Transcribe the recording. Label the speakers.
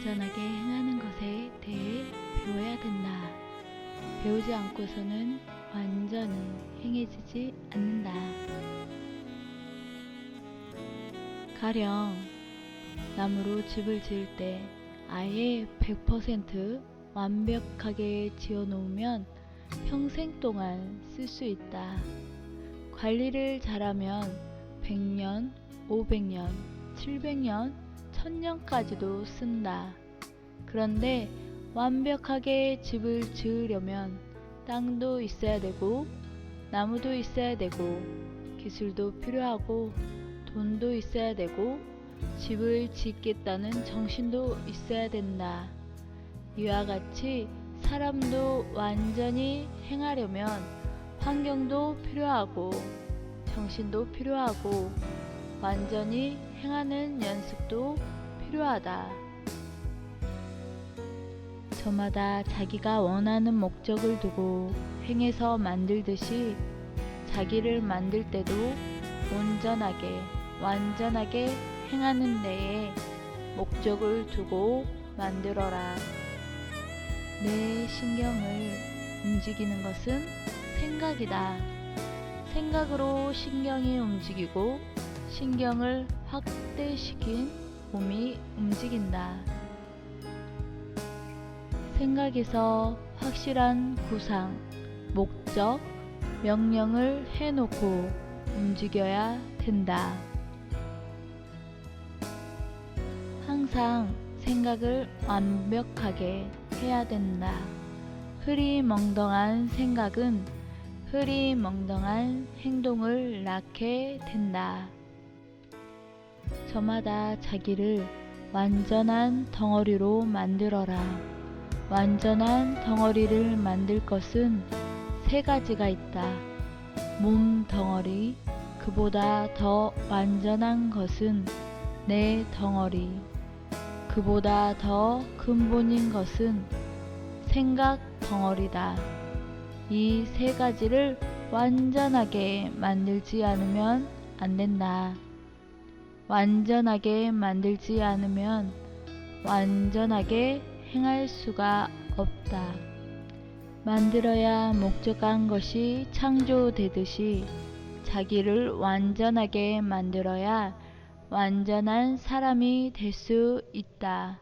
Speaker 1: 완전하게 행하는 것에 대해 배워야 된다. 배우지 않고서는 완전히 행해지지 않는다. 가령 나무로 집을 지을 때 아예 100% 완벽하게 지어 놓으면 평생 동안 쓸 수 있다. 관리를 잘하면 100년, 500년, 700년, 1000년까지도 쓴다. 그런데 완벽하게 집을 지으려면 땅도 있어야 되고, 나무도 있어야 되고, 기술도 필요하고, 돈도 있어야 되고, 집을 짓겠다는 정신도 있어야 된다. 이와 같이 사람도 완전히 행하려면 환경도 필요하고, 정신도 필요하고, 완전히 행하는 연습도 필요하다. 저마다 자기가 원하는 목적을 두고 행해서 만들듯이 자기를 만들 때도 온전하게, 완전하게 행하는 데에 목적을 두고 만들어라. 내 신경을 움직이는 것은 생각이다. 생각으로 신경이 움직이고 신경을 확대시킨 몸이 움직인다. 생각에서 확실한 구상, 목적, 명령을 해놓고 움직여야 된다. 항상 생각을 완벽하게 해야 된다. 흐리멍덩한 생각은 흐리멍덩한 행동을 낳게 된다. 저마다 자기를 완전한 덩어리로 만들어라. 완전한 덩어리를 만들 것은 세 가지가 있다. 몸 덩어리, 그보다 더 완전한 것은 내 덩어리, 그보다 더 근본인 것은 생각 덩어리다. 이 세 가지를 완전하게 만들지 않으면 안 된다. 완전하게 만들지 않으면 완전하게 행할 수가 없다. 만들어야 목적한 것이 창조되듯이 자기를 완전하게 만들어야 완전한 사람이 될 수 있다.